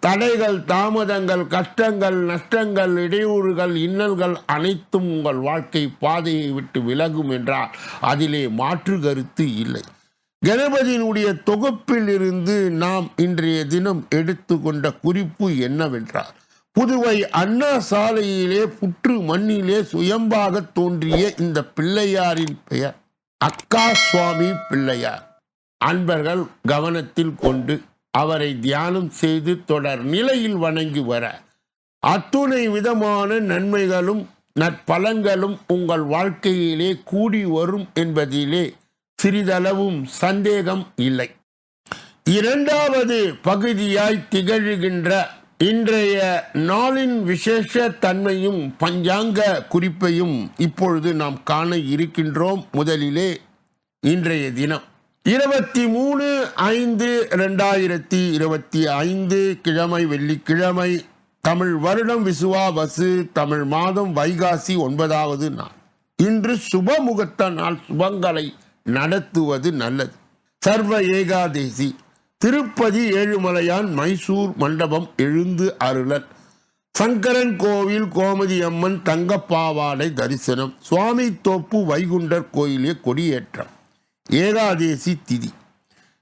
தடைகள் தாமதங்கள் கஷ்டங்கள் நஷ்டங்கள் இடையூறுகள் இன்னல்கள் அனைத்தும் உங்கள் வாழ்க்கை பாதையை விட்டு விலகும் என்றால் அதிலே மாற்று கருத்து இல்லை. கணபதியினுடைய தொகுப்பில் இருந்து நாம் இன்றைய தினம் எடுத்துக்கொண்ட குறிப்பு என்னவென்றால் புதுவை அண்ணா சாலையிலே புற்று மண்ணிலே சுயம்பாக தோன்றிய இந்த பிள்ளையாரின் பெயர் அக்கா சுவாமி பிள்ளையார். அன்பர்கள் கவனத்தில் கொண்டு அவரை தியானம் செய்து தொடர் நிலையில் வணங்கி வர அத்துணை விதமான நன்மைகளும் நற்பலன்களும் உங்கள் வாழ்க்கையிலே கூடி வரும் என்பதிலே சிறிதளவும் சந்தேகம் இல்லை. இரண்டாவது பகுதியாய் திகழ்கின்ற இன்றைய நாளின் விசேஷ தன்மையும் பஞ்சாங்க குறிப்பையும் இப்பொழுது நாம் காண இருக்கின்றோம் முதலிலே இன்றைய தினம். இருபத்தி மூணு ஐந்து ரெண்டாயிரத்தி இருபத்தி ஐந்து கிழமை வெள்ளிக்கிழமை தமிழ் வருடம் விசுவாவசு தமிழ் மாதம் வைகாசி ஒன்பதாவது நாள். இன்று சுபமுகத்த நாள் சுபங்களை நடத்துவது நல்லது. சர்வ ஏகாதேசி திருப்பதி ஏழுமலையான் மைசூர் மண்டபம் எழுந்து அருளர் சங்கரன் கோவில் கோமதி அம்மன் தங்கப்பாவாடை தரிசனம். சுவாமி தோப்பு வைகுண்டர் கோயிலே கொடியேற்றம். ஏகாதேசி திதி.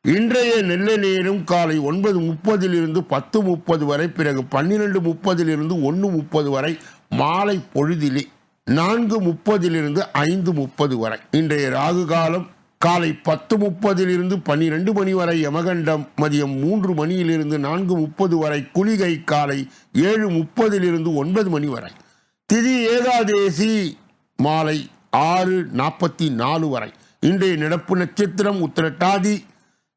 இன்றைய நெல்ல நேரம் காலை ஒன்பது முப்பதிலிருந்து பத்து முப்பது வரை பிறகு பன்னிரெண்டு முப்பதிலிருந்து ஒன்று முப்பது வரை மாலை பொழுதிலே நான்கு முப்பதிலிருந்து ஐந்து முப்பது வரை. இன்றைய ராகு காலம் காலை பத்து முப்பதிலிருந்து பன்னிரெண்டு மணி வரை யமகண்டம் மதியம் மூன்று மணியிலிருந்து நான்கு முப்பது வரை குளிகை காலை ஏழு முப்பதிலிருந்து ஒன்பது மணி வரை. திதி ஏகாதேசி மாலை ஆறு நாற்பத்தி நாலு வரை. இன்றைய நடப்பு நட்சத்திரம் உத்திரட்டாதி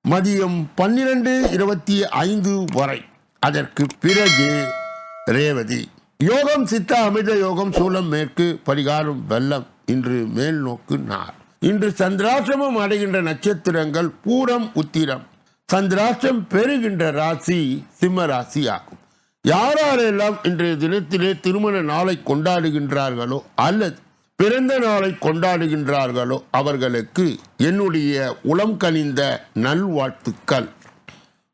மதியம் பன்னிரண்டு இருபத்தி ஐந்து வரை. அதற்கு பிறகு ரேவதி யோகம் சித்த அமிர்த யோகம் சூலம் மேற்கு பரிகாரம் வெள்ளம் இன்று மேல் நோக்கு நார் இன்று சந்திராசிரமம் அடைகின்ற நட்சத்திரங்கள் பூரம் உத்திரம். சந்திராஷ்டிரம் பெறுகின்ற ராசி சிம்ம ராசி ஆகும் யாரெல்லாம் இன்றைய தினத்திலே திருமண நாளை கொண்டாடுகின்றார்களோ அல்லது பிறந்த நாளை கொண்டாடுகின்றார்களோ அவர்களுக்கு என்னுடைய உளம் கனிந்த நல்வாழ்த்துக்கள்.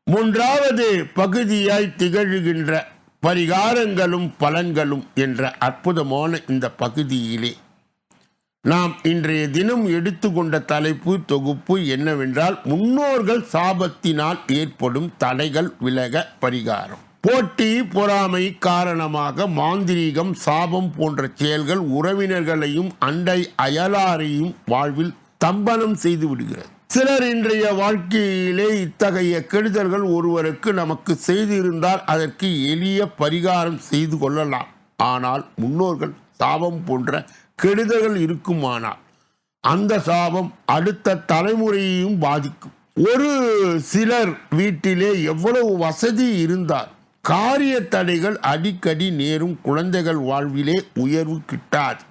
மூன்றாவது பகுதியாய் திகழ்கின்ற பரிகாரங்களும் பலன்களும் என்ற அற்புதமான இந்த பகுதியிலே நாம் இன்றைய தினம் எடுத்துக்கொண்ட தலைப்பு தொகுப்பு என்னவென்றால் முன்னோர்கள் சாபத்தினால் ஏற்படும் தடைகள் விலக பரிகாரம். போட்டி பொறாமை காரணமாக மாந்திரீகம் சாபம் போன்ற செயல்கள் உறவினர்களையும் அண்டை அயலாரையும் வாழ்வில் தம்பனம் செய்து விடுகிறது. சிலர் இன்றைய வாழ்க்கையிலே இத்தகைய கெடுதல்கள் ஒருவருக்கு நமக்கு செய்திருந்தால் அதற்கு எளிய பரிகாரம் செய்து கொள்ளலாம். ஆனால் முன்னோர்கள் சாபம் போன்ற கெடுதல்கள் இருக்குமானால் அந்த சாபம் அடுத்த தலைமுறையையும் பாதிக்கும். ஒரு சிலர் வீட்டிலே எவ்வளவு வசதி இருந்தால் காரிய தடைகள் அடிக்கடி நேரும் குழந்தைகள் வாழ்விலே உயர்வு கிட்டாது.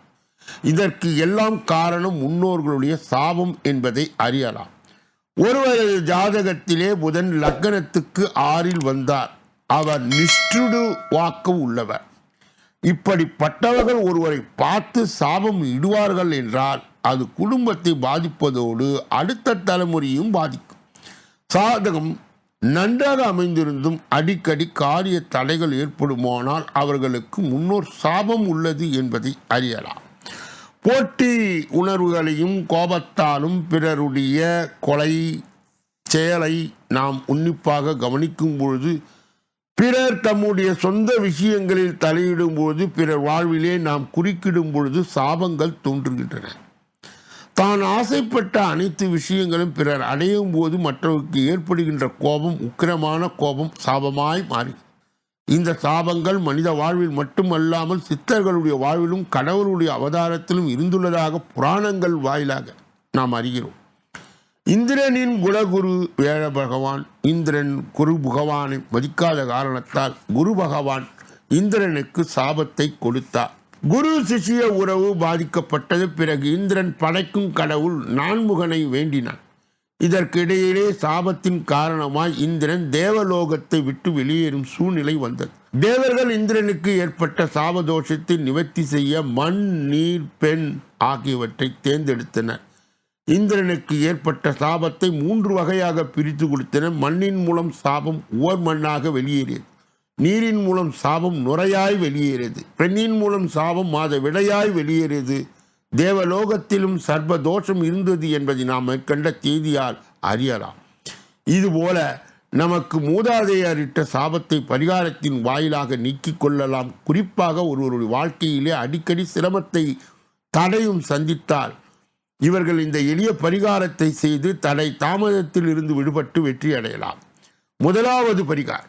இதற்கு எல்லாம் காரணம் முன்னோர்களுடைய சாபம் என்பதை அறியலாம். ஒருவரது ஜாதகத்திலே புதன் லக்னத்துக்கு ஆறில் வந்தார். அவர் நிஷ்டுடு வாக்கு உள்ளவர். இப்படிப்பட்டவர்கள் ஒருவரை பார்த்து சாபம் இடுவார்கள் என்றால் அது குடும்பத்தை பாதிப்பதோடு அடுத்த தலைமுறையும் பாதிக்கும். சாதகம் நன்றாக அமைந்திருந்தும் அடிக்கடி காரிய தடைகள் ஏற்படுமானால் அவர்களுக்கு முன்னோர் சாபம் உள்ளது என்பதை அறியலாம். போட்டி உணர்வுகளையும் கோபத்தாலும் பிறருடைய கொலை செயலை நாம் உன்னிப்பாக கவனிக்கும் பொழுது பிறர் தம்முடைய சொந்த விஷயங்களில் தலையிடும் பொழுது பிறர் வாழ்விலே நாம் குறுக்கிடும் பொழுது சாபங்கள் தோன்றுகின்றன. தான் ஆசைப்பட்ட அனைத்து விஷயங்களும் பிறர் அடையும் போது மற்றவருக்கு ஏற்படுகின்ற கோபம் உக்கிரமான கோபம் சாபமாய் மாறி. இந்த சாபங்கள் மனித வாழ்வில் மட்டுமல்லாமல் சித்தர்களுடைய வாழ்விலும் கடவுளுடைய அவதாரத்திலும் இருந்துள்ளதாக புராணங்கள் வாயிலாக நாம் அறிகிறோம். இந்திரனின் குலகுரு வேழ பகவான் இந்திரன் குரு பகவானை மதிக்காத காரணத்தால் குரு பகவான் இந்திரனுக்கு சாபத்தை கொடுத்தார். குரு சிஷ்ய உறவு பாதிக்கப்பட்டது பிறகு இந்திரன் படைக்கும் கடவுள் நான்முகனை வேண்டினான். இதற்கிடையிலே சாபத்தின் காரணமாய் இந்திரன் தேவலோகத்தை விட்டு வெளியேறும் சூழ்நிலை வந்தது. தேவர்கள் இந்திரனுக்கு ஏற்பட்ட சாபதோஷத்தை நிவர்த்தி செய்ய மண் நீர் பெண் ஆகியவற்றை தேர்ந்தெடுத்தனர். இந்திரனுக்கு ஏற்பட்ட சாபத்தை மூன்று வகையாக பிரித்து கொடுத்தனர் மண்ணின் மூலம் சாபம் ஓர் மண்ணாக வெளியேறியது. நீரின் மூலம் சாபம் நுரையாய் வெளியேறியது. பெண்ணின் மூலம் சாபம் மாத விடையாய் வெளியேறியது. தேவலோகத்திலும் சர்வ தோஷம் இருந்தது என்பதை நாம் மேற்கண்ட செய்தியால் அறியலாம் இதுபோல நமக்கு மூதாதையாரிட்ட சாபத்தை பரிகாரத்தின் வாயிலாக நீக்கிக் கொள்ளலாம். குறிப்பாக ஒருவருடைய வாழ்க்கையிலே அடிக்கடி சிரமத்தை தடையும் சந்தித்தால் இவர்கள் இந்த எளிய பரிகாரத்தை செய்து தடை தாமதத்தில் இருந்து விடுபட்டு வெற்றி அடையலாம் முதலாவது பரிகாரம்.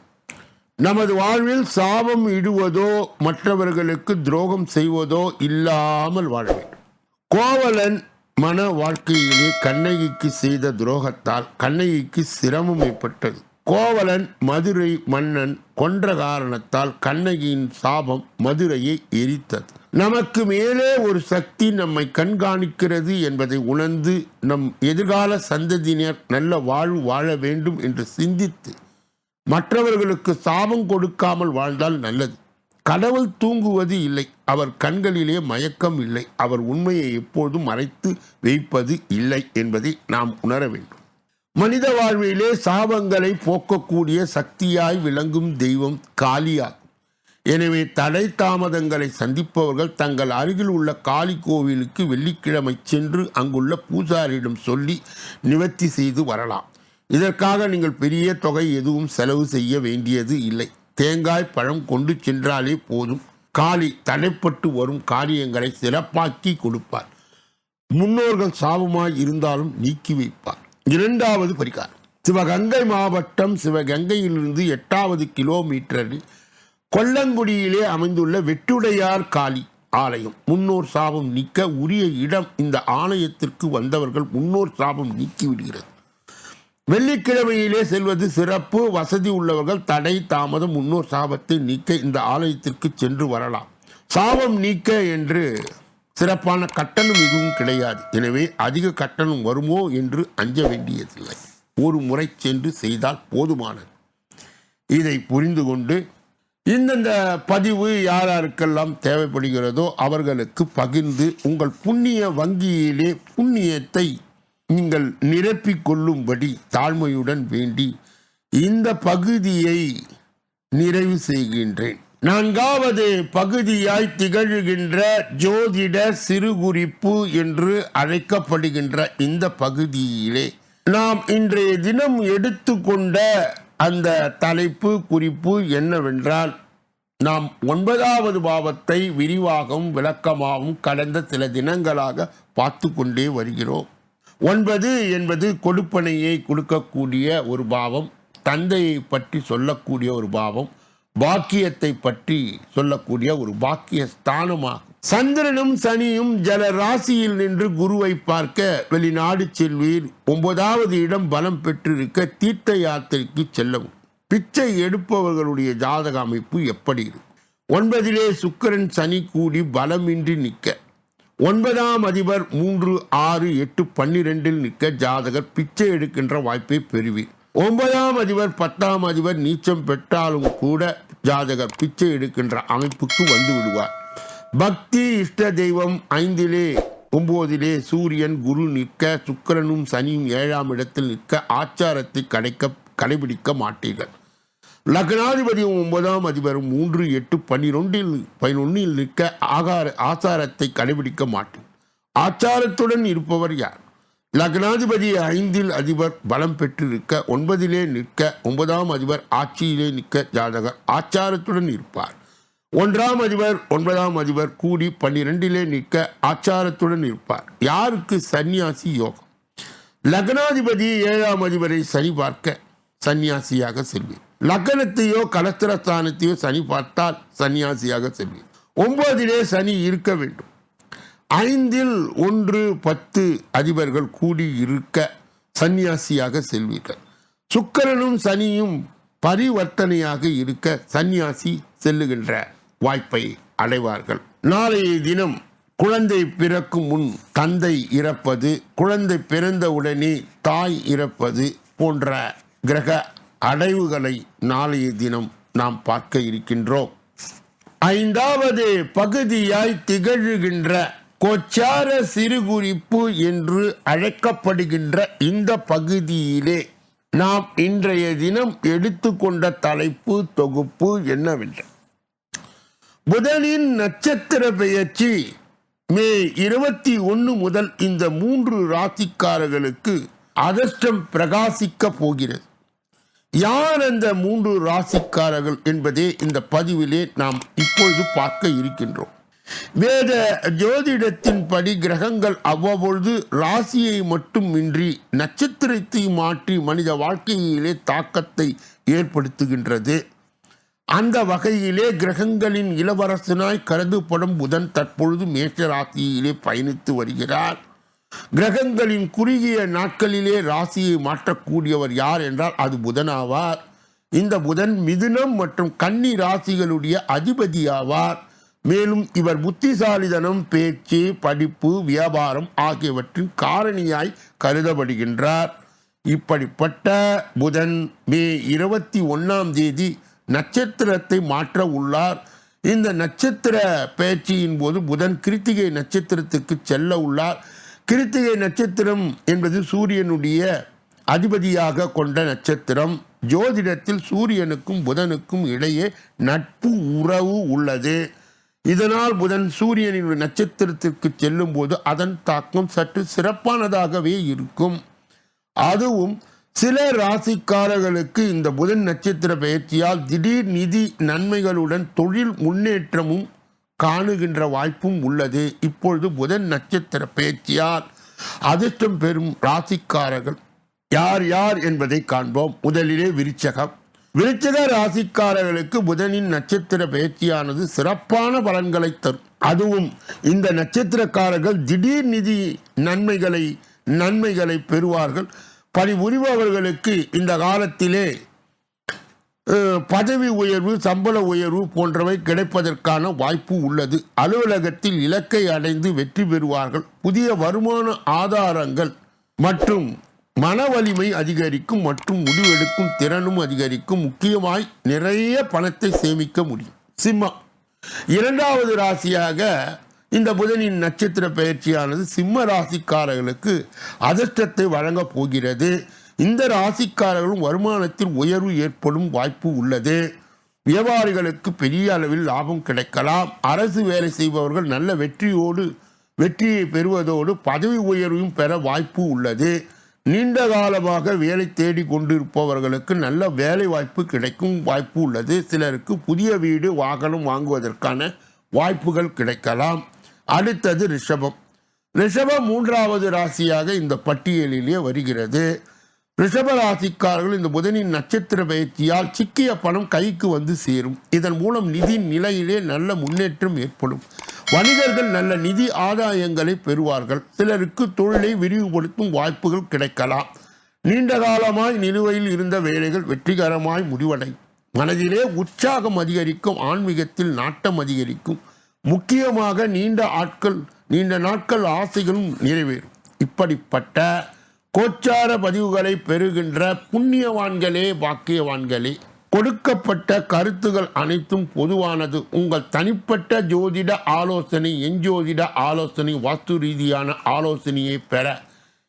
நமது வாழ்வில் சாபம் இடுவதோ மற்றவர்களுக்கு துரோகம் செய்வதோ இல்லாமல் வாழ வேண்டும். கோவலன் மன வாழ்க்கையிலே கண்ணகிக்கு செய்த துரோகத்தால் கண்ணகிக்கு சிரமம் ஏற்பட்டது. கோவலன் மதுரை மன்னன் கொன்ற காரணத்தால் கண்ணகியின் சாபம் மதுரையை எரித்தது. நமக்கு மேலே ஒரு சக்தி நம்மை கண்காணிக்கிறது என்பதை உணர்ந்து நம் எதிர்கால சந்ததியினர் நல்ல வாழ்வு வாழ வேண்டும் என்று சிந்தித்து மற்றவர்களுக்கு சாபம் கொடுக்காமல் வாழ்ந்தால் நல்லது. கடவுள் தூங்குவது இல்லை. அவர் கண்களிலே மயக்கம் இல்லை. அவர் உண்மையை எப்போதும் மறைத்து வைப்பது இல்லை என்பதை நாம் உணர வேண்டும். மனித வாழ்விலே சாபங்களை போக்கக்கூடிய சக்தியாய் விளங்கும் தெய்வம் காளியாகும். எனவே தடை தாமதங்களை சந்திப்பவர்கள் தங்கள் அருகில் உள்ள காளி கோவிலுக்கு வெள்ளிக்கிழமை சென்று அங்குள்ள பூசாரியிடம் சொல்லி நிவர்த்தி செய்து வரலாம். இதற்காக நீங்கள் பெரிய தொகை எதுவும் செலவு செய்ய வேண்டியது இல்லை. தேங்காய் பழம் கொண்டு சென்றாலே போதும். காளி தடைப்பட்டு வரும் காரியங்களை சிறப்பாக்கி கொடுப்பார். முன்னோர்கள் சாபமாய் இருந்தாலும் நீக்கி வைப்பார். இரண்டாவது பரிகாரம். சிவகங்கை மாவட்டம் சிவகங்கையிலிருந்து எட்டாவது கிலோமீட்டரில் கொல்லங்குடியிலே அமைந்துள்ள வெட்டுடையார் காளி ஆலயம். முன்னோர் சாபம் நீக்க உரிய இடம் இந்த ஆலயத்திற்கு வந்தவர்கள் முன்னோர் சாபம் நீக்கிவிடுகிறது வெள்ளிக்கிழமையிலே செல்வது சிறப்பு வசதி உள்ளவர்கள் தடை தாமதம் முன்னோர் சாபத்தை நீக்க இந்த ஆலயத்திற்கு சென்று வரலாம். சாபம் நீக்க என்று சிறப்பான கட்டணம் எதுவும் கிடையாது. எனவே அதிக கட்டணம் வருமோ என்று அஞ்ச வேண்டியதில்லை. ஒரு முறை சென்று செய்தால் போதுமானது. இதை புரிந்து கொண்டு இந்தந்த பதிவு யார் யாருக்கெல்லாம் தேவைப்படுகிறதோ அவர்களுக்கு பகிர்ந்து உங்கள் புண்ணிய வங்கியிலே புண்ணியத்தை நீங்கள் நிரப்பிக் கொள்ளும்படி தாழ்மையுடன் வேண்டி இந்த பகுதியை நிறைவு செய்கின்றேன். நான்காவது பகுதியாய் திகழ்கின்ற ஜோதிட சிறுகுறிப்பு என்று அழைக்கப்படுகின்ற இந்த பகுதியிலே நாம் இன்றைய தினம் எடுத்துக்கொண்ட அந்த தலைப்பு குறிப்பு என்னவென்றால் நாம் ஒன்பதாவது பாவத்தை விரிவாகவும் விளக்கமாகவும் கடந்த சில தினங்களாக பார்த்து கொண்டே வருகிறோம். ஒன்பது என்பது கொடுப்பனையை கொடுக்கக்கூடிய ஒரு பாவம் தந்தையை பற்றி சொல்லக்கூடிய ஒரு பாவம் பாக்கியத்தை பற்றி சொல்லக்கூடிய ஒரு பாக்கிய ஸ்தானமாகும் சந்திரனும் சனியும் ஜல ராசியில் நின்று குருவை பார்க்க வெளிநாடு செல்வீர். ஒன்பதாவது இடம் பலம் பெற்றிருக்க தீர்த்த யாத்திரைக்கு செல்லவும். பிச்சை எடுப்பவர்களுடைய ஜாதக அமைப்பு எப்படி இருக்கும் ஒன்பதிலே சுக்கிரன் சனி கூடி பலமின்றி நிற்க. ஒன்பதாம் அதிபர் மூன்று ஆறு எட்டு பன்னிரெண்டில் நிற்க ஜாதகர் பிச்சை எடுக்கின்ற வாய்ப்பை பெறுவீர். ஒன்பதாம் அதிபர் பத்தாம் அதிபர் நீச்சம் பெற்றாலும் கூட ஜாதகர் பிச்சை எடுக்கின்ற அமைப்புக்கு வந்து விடுவார். பக்தி இஷ்ட தெய்வம் ஐந்திலே ஒம்போதிலே சூரியன் குரு நிற்க சுக்கிரனும் சனியும் ஏழாம் இடத்தில் நிற்க ஆச்சாரத்தை கடைக்க கடைபிடிக்க மாட்டீர்கள். லக்னாதிபதியும் ஒன்பதாம் அதிபர் மூன்று எட்டு பன்னிரெண்டில் பதினொன்னில் நிற்க ஆகார ஆச்சாரத்தை கடைபிடிக்க மாட்டேன். ஆச்சாரத்துடன் இருப்பவர் யார்? லக்னாதிபதி ஐந்தில் அதிபர் பலம் பெற்றிருக்க ஒன்பதிலே நிற்க ஒன்பதாம் அதிபர் ஆட்சியிலே நிற்க ஜாதகர் ஆச்சாரத்துடன் இருப்பார். ஒன்றாம் அதிபர் ஒன்பதாம் அதிபர் கூடி பன்னிரெண்டிலே நிற்க ஆச்சாரத்துடன் இருப்பார். யாருக்கு? சந்நியாசி யோகம். லக்னாதிபதி ஏழாம் அதிபரை சரிபார்க்க சந்நியாசியாக செல்வேன். லக்னத்தையோ கலத்திரஸ்தானத்தையோ சனி பார்த்தால் சன்னியாசியாக செல்வீர். ஒன்பதிலே சனி இருக்க வேண்டும். ஐந்தில் ஒன்று பத்து அதிபர்கள் கூடி இருக்க சந்நியாசியாக செல்வீர்கள். சுக்கரனும் சனியும் பரிவர்த்தனையாக இருக்க சன்னியாசி செல்லுகின்ற வாய்ப்பை அடைவார்கள். நாளைய தினம் குழந்தை பிறக்கும் முன் தந்தை இறப்பது குழந்தை பிறந்தவுடனே தாய் இறப்பது போன்ற கிரக அடைவுகளை நாளைய தினம் நாம் பார்க்க இருக்கின்றோம். ஐந்தாவது பகுதியாய் திகழ்கின்ற கொச்சார சிறுகுறிப்பு என்று அழைக்கப்படுகின்ற இந்த பகுதியிலே நாம் இன்றைய தினம் எடுத்துக்கொண்ட தலைப்பு தொகுப்பு என்னவென்ற. புதனின் நட்சத்திர பெயர்ச்சி மே இருபத்தி ஒன்று முதல் இந்த மூன்று ராசிக்காரர்களுக்கு அதிர்ஷ்டம் பிரகாசிக்க போகிறது. யார் அந்த மூன்று ராசிக்காரர்கள் என்பதே இந்த பதிவிலே நாம் இப்பொழுது பார்க்க இருக்கின்றோம். வேத ஜோதிடத்தின்படி கிரகங்கள் அவ்வப்பொழுது ராசியை மட்டுமின்றி நட்சத்திரத்தை மாற்றி மனித வாழ்க்கையிலே தாக்கத்தை ஏற்படுத்துகின்றது. அந்த வகையிலே கிரகங்களின் இளவரசனாய் கருதப்படும் புதன் தற்பொழுது மேஷ ராசியிலே பயணித்து வருகிறார். கிரகங்களின் குறுகிய நாட்களிலே ராசியை மாற்றக்கூடியவர் யார் என்றால் அது புதனாவார். இந்த புதன் மிதுனம் மற்றும் கன்னி ராசிகளுடைய அதிபதி ஆவார். மேலும் இவர் புத்திசாலிதனம் பேச்சு படிப்பு வியாபாரம் ஆகியவற்றின் காரணியாய் கருதப்படுகின்றார். இப்படிப்பட்ட புதன் மே இருபத்தி ஒன்றாம் தேதி நட்சத்திரத்தை மாற்ற உள்ளார். இந்த நட்சத்திர பேச்சியின் போது புதன் கிருத்திகை நட்சத்திரத்துக்கு செல்ல உள்ளார். கிருத்திகை நட்சத்திரம் என்பது சூரியனுடைய அதிபதியாக கொண்ட நட்சத்திரம். ஜோதிடத்தில் சூரியனுக்கும் புதனுக்கும் இடையே நட்பு உறவு உள்ளது. இதனால் புதன் சூரியனின் நட்சத்திரத்திற்கு செல்லும் போது அதன் தாக்கம் சற்று சிறப்பானதாகவே இருக்கும். அதுவும் சில ராசிக்காரர்களுக்கு இந்த புதன் நட்சத்திர பயிற்சியால் திடீர் நிதி நன்மைகளுடன் தொழில் முன்னேற்றமும் காணுகின்ற வாய்ப்பும் உள்ளது. இப்பொழுது புதன் நட்சத்திர பேச்சியால் அதிர்ஷ்டம் பெறும் ராசிக்காரர்கள் யார் யார் என்பதை காண்போம். முதலிலே விருச்சகம். விருச்சக ராசிக்காரர்களுக்கு புதனின் நட்சத்திர பயிற்சியானது சிறப்பான பலன்களை தரும். அதுவும் இந்த நட்சத்திரக்காரர்கள் திடீர் நிதி நன்மைகளை நன்மைகளை பெறுவார்கள். பணிபுரிபவர்களுக்கு இந்த காலத்திலே பதவி உயர்வு சம்பள உயர்வு போன்றவை கிடைப்பதற்கான வாய்ப்பு உள்ளது. அலுவலகத்தில் இலக்கை அடைந்து வெற்றி பெறுவார்கள். புதிய வருமான ஆதாரங்கள் மற்றும் மன வலிமை அதிகரிக்கும் மற்றும் முடிவெடுக்கும் திறனும் அதிகரிக்கும். முக்கியமாய் நிறைய பணத்தை சேமிக்க முடியும். சிம்மம் இரண்டாவது ராசியாக இந்த புதனின் நட்சத்திர பயிற்சியானது சிம்ம ராசிக்காரர்களுக்கு அதிர்ஷ்டத்தை வழங்கப் போகிறது. இந்த ராசிக்காரர்களும் வருமானத்தில் உயர்வு ஏற்படும் வாய்ப்பு உள்ளது. வியாபாரிகளுக்கு பெரிய அளவில் லாபம் கிடைக்கலாம். அரசு வேலை செய்பவர்கள் நல்ல வெற்றியோடு வெற்றியை பெறுவதோடு பதவி உயர்வையும் பெற வாய்ப்பு உள்ளது. நீண்ட காலமாக வேலை தேடி கொண்டிருப்பவர்களுக்கு நல்ல வேலை வாய்ப்பு கிடைக்கும் வாய்ப்பு உள்ளது. சிலருக்கு புதிய வீடு வாகனம் வாங்குவதற்கான வாய்ப்புகள் கிடைக்கலாம். அடுத்தது ரிஷபம். ரிஷபம் மூன்றாவது ராசியாக இந்த பட்டியலிலே வருகிறது. ரிஷபராசிக்காரர்கள் இந்த புதனின் நட்சத்திர பயிற்சியால் சிக்கிய பணம் கைக்கு வந்து சேரும். இதன் மூலம் நிதி நிலையிலே நல்ல முன்னேற்றம் ஏற்படும். வணிகர்கள் நல்ல நிதி ஆதாயங்களை பெறுவார்கள். சிலருக்கு தொழிலை விரிவுபடுத்தும் வாய்ப்புகள் கிடைக்கலாம். நீண்ட காலமாய் நிலுவையில் இருந்த வேலைகள் வெற்றிகரமாய் முடிவடை. மனதிலே உற்சாகம் அதிகரிக்கும் ஆன்மீகத்தில் நாட்டம் அதிகரிக்கும். முக்கியமாக நீண்ட ஆட்கள் நீண்ட நாட்கள் ஆசைகளும் நிறைவேறும். இப்படிப்பட்ட கோச்சார பதிவுகளை பெறுகின்ற புண்ணியவான்களே பாக்கியவான்களே கொடுக்கப்பட்ட கருத்துகள் அனைத்தும் பொதுவானது. உங்கள் தனிப்பட்ட ஜோதிட ஆலோசனை எஞ்சோதிட ஆலோசனை வாஸ்து ரீதியான ஆலோசனையை பெற.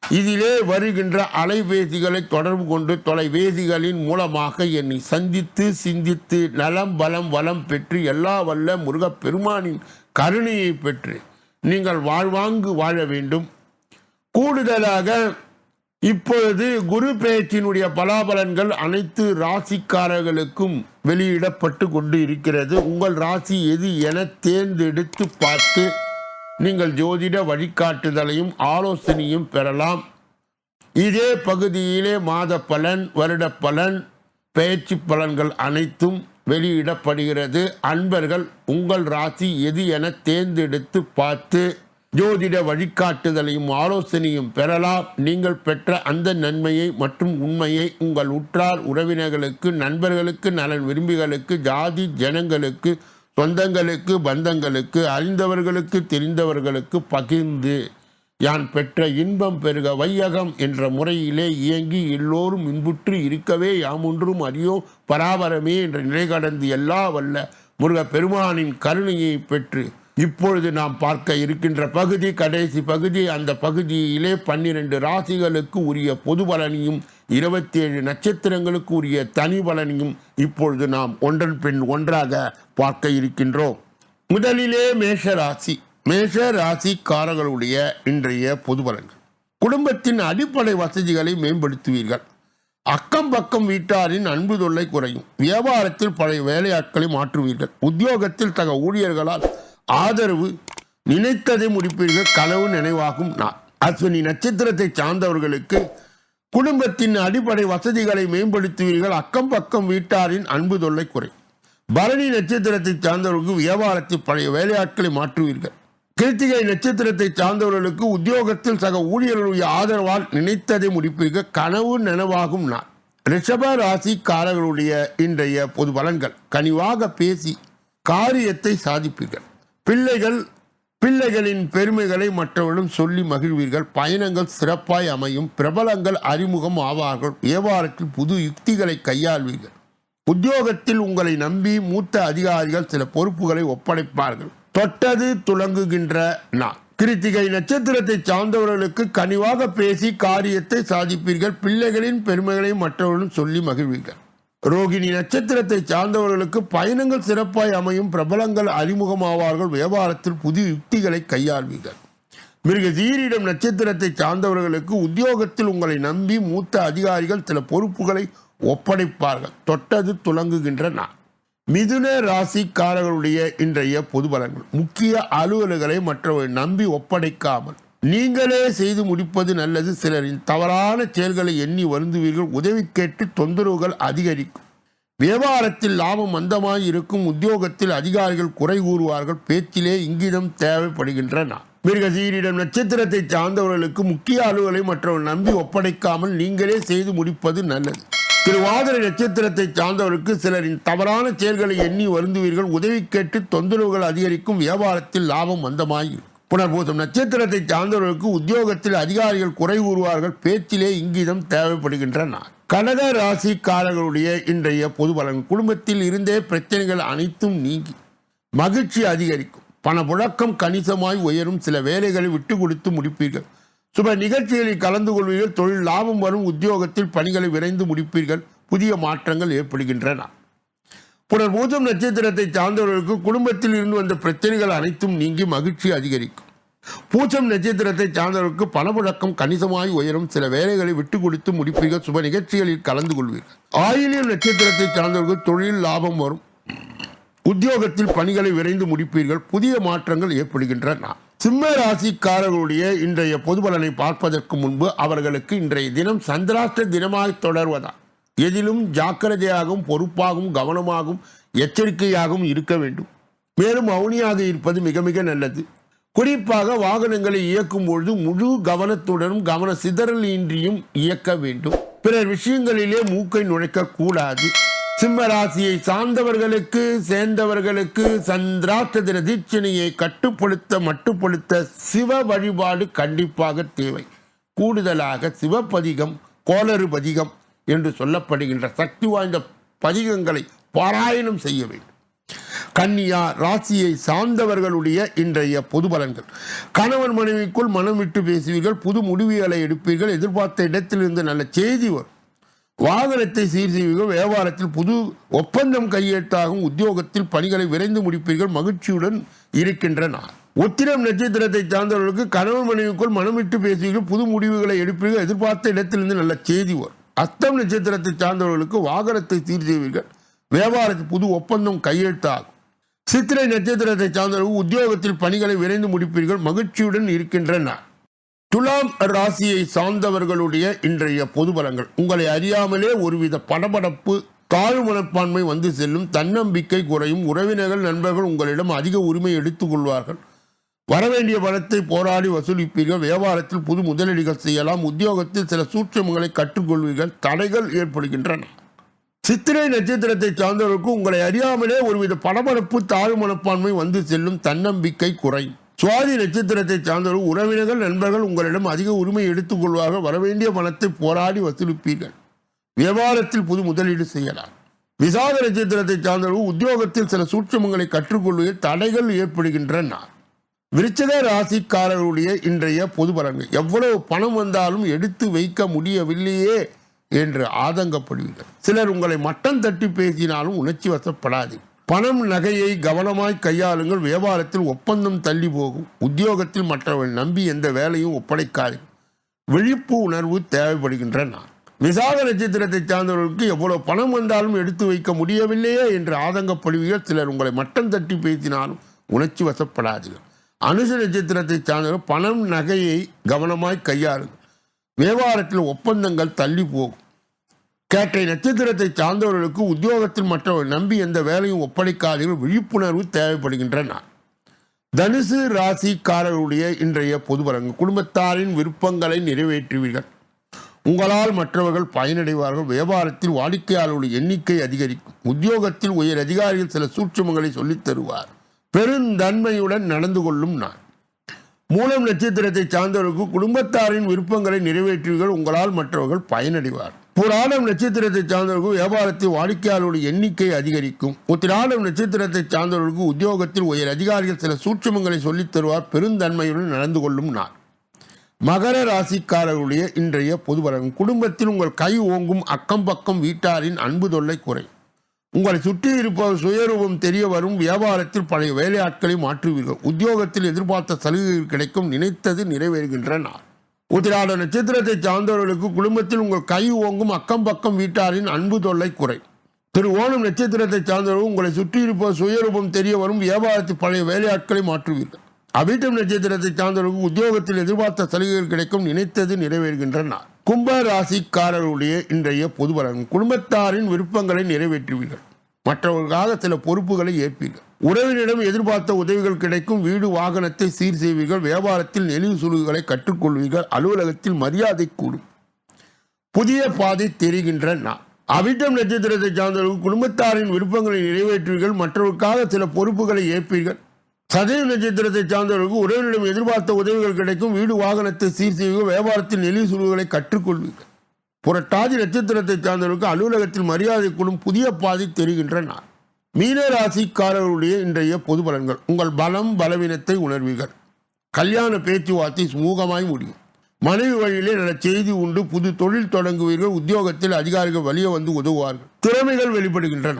இதிலே வருகின்ற அலைபேசிகளை தொடர்பு கொண்டு தொலைபேசிகளின் மூலமாக என்னை சந்தித்து சிந்தித்து நலம் பலம் வளம் பெற்று எல்லா வல்ல முருகப்பெருமானின் கருணையை பெற்று நீங்கள் வாழ்வாங்கு வாழ வேண்டும். கூடுதலாக இப்பொழுது குரு பேச்சினுடைய பலாபலன்கள் அனைத்து ராசிக்காரர்களுக்கும் வெளியிடப்பட்டு கொண்டு இருக்கிறது. உங்கள் ராசி எது என தேர்ந்தெடுத்து பார்த்து நீங்கள் ஜோதிட வழிகாட்டுதலையும் ஆலோசனையும் பெறலாம். இதே பகுதியிலே மாத பலன் வருட பலன் பேச்சு பலன்கள் அனைத்தும் வெளியிடப்படுகிறது. அன்பர்கள் உங்கள் ராசி எது என தேர்ந்தெடுத்து பார்த்து ஜோதிட வழிகாட்டுதலையும் ஆலோசனையும் பெறலாம். நீங்கள் பெற்ற அந்த நன்மையை மற்றும் உண்மையை உங்கள் உற்றார் உறவினர்களுக்கு நண்பர்களுக்கு நலன் விரும்பிகளுக்கு ஜாதி ஜனங்களுக்கு சொந்தங்களுக்கு பந்தங்களுக்கு அறிந்தவர்களுக்கு தெரிந்தவர்களுக்கு பகிர்ந்து யான் பெற்ற இன்பம் பெருக வையகம் என்ற முறையிலே இயங்கி எல்லோரும் இன்புற்று இருக்கவே யாமொன்றும் அறியோ பராபரமே என்ற நிலை கடந்து எல்லா வல்ல முருக பெருமானின் கருணையை பெற்று இப்பொழுது நாம் பார்க்க இருக்கின்ற பகுதி கடைசி பகுதி. அந்த பகுதியிலே பன்னிரண்டு ராசிகளுக்கு உரிய பொது பலனையும் இருபத்தி ஏழு நட்சத்திரங்களுக்கு உரிய தனி பலனையும் இப்பொழுது நாம் ஒன்றன் பின் ஒன்றாக பார்க்க இருக்கின்றோம். முதலிலே மேஷ ராசி. மேஷ ராசிக்காரர்களுடைய இன்றைய பொது பலன்கள். குடும்பத்தின் அடிப்படை வசதிகளை மேம்படுத்துவீர்கள். அக்கம் பக்கம் வீட்டாரின் அன்பு தொல்லை குறையும். வியாபாரத்தில் பழைய வேலையாட்களை மாற்றுவீர்கள். உத்தியோகத்தில் தக ஊழியர்களால் ஆதரவு நினைத்ததை முடிப்பீர்கள் கனவு நினைவாகும். அஸ்வினி நட்சத்திரத்தை சார்ந்தவர்களுக்கு குடும்பத்தின் அடிப்படை வசதிகளை மேம்படுத்துவீர்கள். அக்கம் பக்கம் வீட்டாரின் அன்பு தொல்லை குறை. பரணி நட்சத்திரத்தை சார்ந்தவர்களுக்கு வியாபாரத்தில் பழைய வேலையாட்களை மாற்றுவீர்கள். கிருத்திகை நட்சத்திரத்தை சார்ந்தவர்களுக்கு உத்தியோகத்தில் சக ஊழியர்களுடைய ஆதரவால் நினைத்ததை முடிப்பீர்கள். கனவு நனவாகும் நான் ரிஷப ராசிக்காரர்களுடைய இன்றைய பொது பலன்கள். கனிவாக பேசி காரியத்தை சாதிப்பீர்கள். பிள்ளைகள் பிள்ளைகளின் பெருமைகளை மற்றவர்களும் சொல்லி மகிழ்வீர்கள். பயணங்கள் சிறப்பாய் அமையும். பிரபலங்கள் அறிமுகம் ஆவார்கள். வியாபாரத்தில் புது யுக்திகளை கையாள்வீர்கள். உத்தியோகத்தில் உங்களை நம்பி மூத்த அதிகாரிகள் சில பொறுப்புகளை ஒப்படைப்பார்கள். தொட்டது துலங்குகின்ற நான் கிருத்திகை நட்சத்திரத்தை சார்ந்தவர்களுக்கு கனிவாக பேசி காரியத்தை சாதிப்பீர்கள். பிள்ளைகளின் பெருமைகளை மற்றவர்களும் சொல்லி மகிழ்வீர்கள். ரோகிணி நட்சத்திரத்தை சார்ந்தவர்களுக்கு பயணங்கள் சிறப்பாய் அமையும் பிரபலங்கள் அறிமுகமாவார்கள். வியாபாரத்தில் புதிய யுக்திகளை கையாள்வீர்கள். மிருக சீரிடம் நட்சத்திரத்தை சார்ந்தவர்களுக்கு உத்தியோகத்தில் உங்களை நம்பி மூத்த அதிகாரிகள் சில பொறுப்புகளை ஒப்படைப்பார்கள். தொட்டது துலங்குகின்ற நாள். மிதுன ராசிக்காரர்களுடைய இன்றைய பொது பலன்கள் முக்கிய அலுவல்களை மற்றவர்கள் நம்பி ஒப்படைக்காமல் நீங்களே செய்து முடிப்பது நல்லது. சிலரின் தவறான செயல்களை எண்ணி வருந்துவீர்கள். உதவி கேட்டு தொந்தரவுகள் அதிகரிக்கும். வியாபாரத்தில் லாபம் மந்தமாய் இருக்கும். உத்தியோகத்தில் அதிகாரிகள் குறை கூறுவார்கள். பேச்சிலே இங்கிதம் தேவைப்படுகின்றன. மிருகசீரிடம் நட்சத்திரத்தை சார்ந்தவர்களுக்கு முக்கிய அலுவலை மற்றவர்கள் நம்பி ஒப்படைக்காமல் நீங்களே செய்து முடிப்பது நல்லது. திருவாதிரை நட்சத்திரத்தை சார்ந்தவருக்கு சிலரின் தவறான செயல்களை எண்ணி வருந்துவீர்கள். உதவி கேட்டு தொந்தரவுகள் அதிகரிக்கும். வியாபாரத்தில் லாபம் மந்தமாயிருக்கும் புனர்பூசம் நட்சத்திரத்தை சார்ந்தவர்களுக்கு உத்தியோகத்தில் அதிகாரிகள் குறை கூறுவார்கள் பேச்சிலே இங்கிதம் தேவைப்படுகின்றன. கடக ராசிக்காரர்களுடைய இன்றைய பொது பலன் குடும்பத்தில் இருந்தே பிரச்சனைகள் அனைத்தும் நீங்கி மகிழ்ச்சி அதிகரிக்கும். பண புழக்கம் கணிசமாய் உயரும் சில வேலைகளை விட்டு கொடுத்து முடிப்பீர்கள். சுப நிகழ்ச்சிகளில் கலந்து கொள்வீர்கள் தொழில் லாபம் வரும் உத்தியோகத்தில் பணிகளை விரைந்து முடிப்பீர்கள் புதிய மாற்றங்கள் ஏற்படுகின்றன. புனர்பூஜம் நட்சத்திரத்தை சார்ந்தவர்களுக்கு குடும்பத்தில் இருந்து வந்த பிரச்சனைகள் அனைத்தும் நீங்கி மகிழ்ச்சி அதிகரிக்கும். பூச்சம் நட்சத்திரத்தை சார்ந்தவர்களுக்கு பணப்புழக்கம் கணிசமாய் உயரும். சில வேலைகளை விட்டு கொடுத்து முடிப்பீர்கள். சுப நிகழ்ச்சிகளில் கலந்து கொள்வீர்கள். ஆயிலியம் நட்சத்திரத்தை சார்ந்தவர்கள் தொழில் லாபம் வரும். உத்தியோகத்தில் பணிகளை விரைந்து முடிப்பீர்கள். புதிய மாற்றங்கள் ஏற்படுகின்றன. சிம்ம ராசிக்காரர்களுடைய இன்றைய பொது பலனை பார்ப்பதற்கு முன்பு அவர்களுக்கு இன்றைய தினம் சந்திராஷ்ட தினமாக தொடர்வதா எதிலும் ஜாக்கிரதையாகவும் பொறுப்பாகவும் கவனமாகவும் எச்சரிக்கையாகவும் இருக்க வேண்டும். மேலும் மௌனியாக இருப்பது மிக மிக நல்லது. குறிப்பாக வாகனங்களை இயக்கும் பொழுது முழு கவனத்துடனும் கவன சிதறல் இன்றியும் இயக்க வேண்டும். பிறர் விஷயங்களிலே மூக்கை நுழைக்க கூடாது சிம்ம ராசியை சார்ந்தவர்களுக்கு சேர்ந்தவர்களுக்கு சந்திராஷ்ட தின தீட்சணையை கட்டுப்படுத்த மட்டுப்படுத்த சிவ வழிபாடு கண்டிப்பாக தேவை. கூடுதலாக சிவபதிகம் கோளறு பதிகம் என்று சொல்லப்படுகின்ற சக்தி வாய்ந்த பதிகங்களை பாராயணம் செய்ய வேண்டும். கன்னியா ராசியை சார்ந்தவர்களுடைய இன்றைய பொது பலன்கள். கணவன் மனைவிக்குள் மனம் விட்டு பேசுவீர்கள் புது முடிவுகளை எடுப்பீர்கள் எதிர்பார்த்த இடத்திலிருந்து நல்ல செய்தி வரும். வாகனத்தை சீர் செய்வீர்கள் வியாபாரத்தில் புது ஒப்பந்தம் கையெழுத்தாகும் உத்தியோகத்தில் பணிகளை விரைந்து முடிப்பீர்கள் மகிழ்ச்சியுடன் இருக்கின்ற நாள். உத்திரம் நட்சத்திரத்தை சார்ந்தவர்களுக்கு கணவன் மனைவிக்குள் மனம் விட்டு பேசுவீர்கள் புது முடிவுகளை எடுப்பீர்கள் எதிர்பார்த்த இடத்திலிருந்து நல்ல செய்தி வரும். அத்தம் நட்சத்திரத்தை சார்ந்தவர்களுக்கு வாகனத்தை சீர் செய்வீர்கள் வியாபாரத்தில் புது ஒப்பந்தம் கையெழுத்தாகும். சித்திரை நட்சத்திரத்தை சார்ந்தவர்கள் உத்தியோகத்தில் பணிகளை விரைந்து முடிப்பீர்கள். மகிழ்ச்சியுடன் இருக்கின்றன. துலாம் ராசியை சார்ந்தவர்களுடைய இன்றைய பொது பலங்கள் உங்களை அறியாமலே ஒருவித படபடப்பு தாழ்வு மனப்பான்மை வந்து செல்லும் தன்னம்பிக்கை குறையும் உறவினர்கள் நண்பர்கள் உங்களிடம் அதிக உரிமை எடுத்துக்கொள்வார்கள் வரவேண்டிய பணத்தை போராடி வசூலிப்பீர்கள். வியாபாரத்தில் புது முதலீடுகள் செய்யலாம். உத்தியோகத்தில் சில சூட்சமங்களை கற்றுக்கொள்வீர்கள். தடைகள் ஏற்படுகின்றன. சித்திரை நட்சத்திரத்தை சார்ந்தவர்களுக்கு உங்களை அறியாமலே ஒருவித படபடப்பு தாழ்வு மனப்பான்மை வந்து செல்லும் தன்னம்பிக்கை குறையும் சுவாதி நட்சத்திரத்தை சார்ந்தவர்கள் உறவினர்கள் நண்பர்கள் உங்களிடம் அதிக உரிமை எடுத்துக்கொள்வார்கள். வரவேண்டிய பணத்தை போராடி வசூலிப்பீர்கள். வியாபாரத்தில் புது முதலீடு செய்யலாம். விசாக நட்சத்திரத்தை சார்ந்தவர்கள் உத்தியோகத்தில் சில சூட்சமங்களை கற்றுக்கொள்வதில் தடைகள் ஏற்படுகின்றன. விருச்சக ராசிக்காரர்களுடைய இன்றைய பொது பலன்கள். எவ்வளவு பணம் வந்தாலும் எடுத்து வைக்க முடியவில்லையே என்று ஆதங்கப்படுவீர்கள். சிலர் உங்களை மட்டம் தட்டி பேசினாலும் உணர்ச்சி வசப்படாது. பணம் நகையை கவனமாய் கையாளுங்கள். வியாபாரத்தில் ஒப்பந்தம் தள்ளி போகும். உத்தியோகத்தில் மற்றவர்கள் நம்பி எந்த வேலையும் ஒப்படைக்காது விழிப்பு உணர்வு தேவைப்படுகின்றன விசாக நட்சத்திரத்தை சார்ந்தவர்களுக்கு எவ்வளவு பணம் வந்தாலும் எடுத்து வைக்க முடியவில்லையே என்று ஆதங்கப்படுவீர்கள். சிலர் உங்களை மட்டம் தட்டி பேசினாலும் உணர்ச்சி வசப்படாதீர்கள். அனுச நட்சத்திரத்தை சார்ந்தவர்கள் பணம் நகையை கவனமாய் கையாளும் வியாபாரத்தில் ஒப்பந்தங்கள் தள்ளி போகும். கேட்டை நட்சத்திரத்தை சார்ந்தவர்களுக்கு உத்தியோகத்தில் மற்றவர்கள் நம்பி எந்த வேலையும் ஒப்படைக்காதீர்கள் விழிப்புணர்வு தேவைப்படுகின்றன. தனுசு ராசிக்காரருடைய இன்றைய பொதுவரங்கு குடும்பத்தாரின் விருப்பங்களை நிறைவேற்றுவீர்கள். உங்களால் மற்றவர்கள் பயனடைவார்கள். வியாபாரத்தில் வாடிக்கையாளர்களுடைய எண்ணிக்கை அதிகரிக்கும். உத்தியோகத்தில் உயர் அதிகாரிகள் சில சூட்சமங்களை சொல்லித் தருவார். பெருந்தன்மையுடன் நடந்து கொள்ளும் நான். மூலம் நட்சத்திரத்தை சார்ந்தவர்களுக்கு குடும்பத்தாரின் விருப்பங்களை நிறைவேற்றுவீர்கள் உங்களால் மற்றவர்கள் பயனடைவார். புராணம் நட்சத்திரத்தை சார்ந்தவர்களுக்கு வியாபாரத்தில் வாடிக்கையாளர்களுடைய எண்ணிக்கை அதிகரிக்கும். உத்திராடம் நட்சத்திரத்தை சார்ந்தவர்களுக்கு உத்தியோகத்தில் உயர் அதிகாரிகள் சில சூட்சமங்களை சொல்லித் தருவார் பெருந்தன்மையுடன் நடந்து கொள்ளும் நான். மகர ராசிக்காரர்களுடைய இன்றைய பொது குடும்பத்தில் உங்கள் கை ஓங்கும் அக்கம் பக்கம் வீட்டாரின் அன்பு தொல்லை குறை. உங்களை சுற்றி இருப்பவர் சுயரூபம் தெரிய வரும் வியாபாரத்தில் பழைய வேலையாட்களை மாற்றுவீர்கள். உத்தியோகத்தில் எதிர்பார்த்த சலுகைகள் கிடைக்கும் நினைத்தது நிறைவேறுகின்றன. உத்திராட நட்சத்திரத்தை சார்ந்தவர்களுக்கு குடும்பத்தில் உங்கள் கை ஓங்கும் அக்கம் பக்கம் வீட்டாரின் அன்பு தொல்லை குறை. திரு ஓணம் நட்சத்திரத்தை சார்ந்தவர்கள் உங்களை சுற்றி இருப்பவர் சுயரூபம் தெரிய வரும் வியாபாரத்தில் பழைய வேலையாட்களை மாற்றுவீர்கள். அவிட்டம் நட்சத்திரத்தை சார்ந்தவர்களுக்கு உத்தியோகத்தில் எதிர்பார்த்த சலுகைகள் கிடைக்கும் நினைத்தது நிறைவேறுகின்றன. கும்ப ராசிக்காரர்களுடைய இன்றைய பொது பலன். குடும்பத்தாரின் விருப்பங்களை நிறைவேற்றுவீர்கள். மற்றவர்களுக்காக சில பொறுப்புகளை ஏற்பீர்கள். உறவினரிடம் எதிர்பார்த்த உதவிகள் கிடைக்கும். வீடு வாகனத்தை சீர் செய்வீர்கள். வியாபாரத்தில் நெளிவு சுழுகுகளை கற்றுக்கொள்வீர்கள். அலுவலகத்தில் மரியாதை கூடும். புதிய பாதை தெரிகின்ற நான் அவிட்டம் நட்சத்திரத்தை சார்ந்தவர்கள் குடும்பத்தாரின் விருப்பங்களை நிறைவேற்றுவீர்கள். மற்றவர்களுக்காக சில பொறுப்புகளை ஏற்பீர்கள். சதய நட்சத்திரத்தை சார்ந்தவர்களுக்கு உறவினரிடம் எதிர்பார்த்த உதவிகள் கிடைக்கும். வீடு வாகனத்தை சீர் செய்வீர்கள் வியாபாரத்தில் நெளி சுழுவுகளை கற்றுக்கொள்வீர்கள். புரட்டாதி நட்சத்திரத்தை சார்ந்தவர்களுக்கு அலுவலகத்தில் மரியாதை கூடும் புதிய பாதை தெரிகின்றன மீன மீனராசிக்காரர்களுடைய இன்றைய பொது பலன்கள். உங்கள் பலம் பலவீனத்தை உணர்வீர்கள். கல்யாண பேச்சுவார்த்தை சுமூகமாய் முடியும். மனைவி வழியிலே நல்ல செய்தி உண்டு. புது தொழில் தொடங்குவீர்கள். உத்தியோகத்தில் அதிகாரிகள் வழியே வந்து உதவுவார்கள். திறமைகள் வெளிப்படுகின்றன.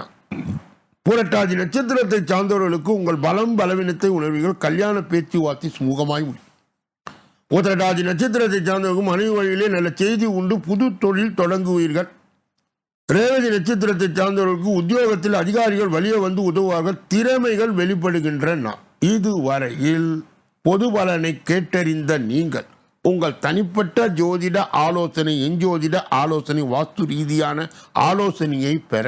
புரட்டாதி நட்சத்திரத்தை சார்ந்தவர்களுக்கு உங்கள் பலம் பலவீனத்தை உணர்வீர்கள் கல்யாண பேச்சுவார்த்தை சுமூகமாய் முடியும். உத்திரட்டாதி நட்சத்திரத்தை சார்ந்தவர்கள் மனைவி வழியிலே நல்ல செய்தி உண்டு புது தொழில் தொடங்குவீர்கள். ரேவதி நட்சத்திரத்தை சார்ந்தவர்களுக்கு உத்தியோகத்தில் அதிகாரிகள் வழியே வந்து உதவுவார்கள் திறமைகள் வெளிப்படுகின்றன. இதுவரையில் பொது பலனை கேட்டறிந்த நீங்கள் உங்கள் தனிப்பட்ட ஜோதிட ஆலோசனை எஞ்சோதிட ஆலோசனை வாஸ்து ரீதியான ஆலோசனையை பெற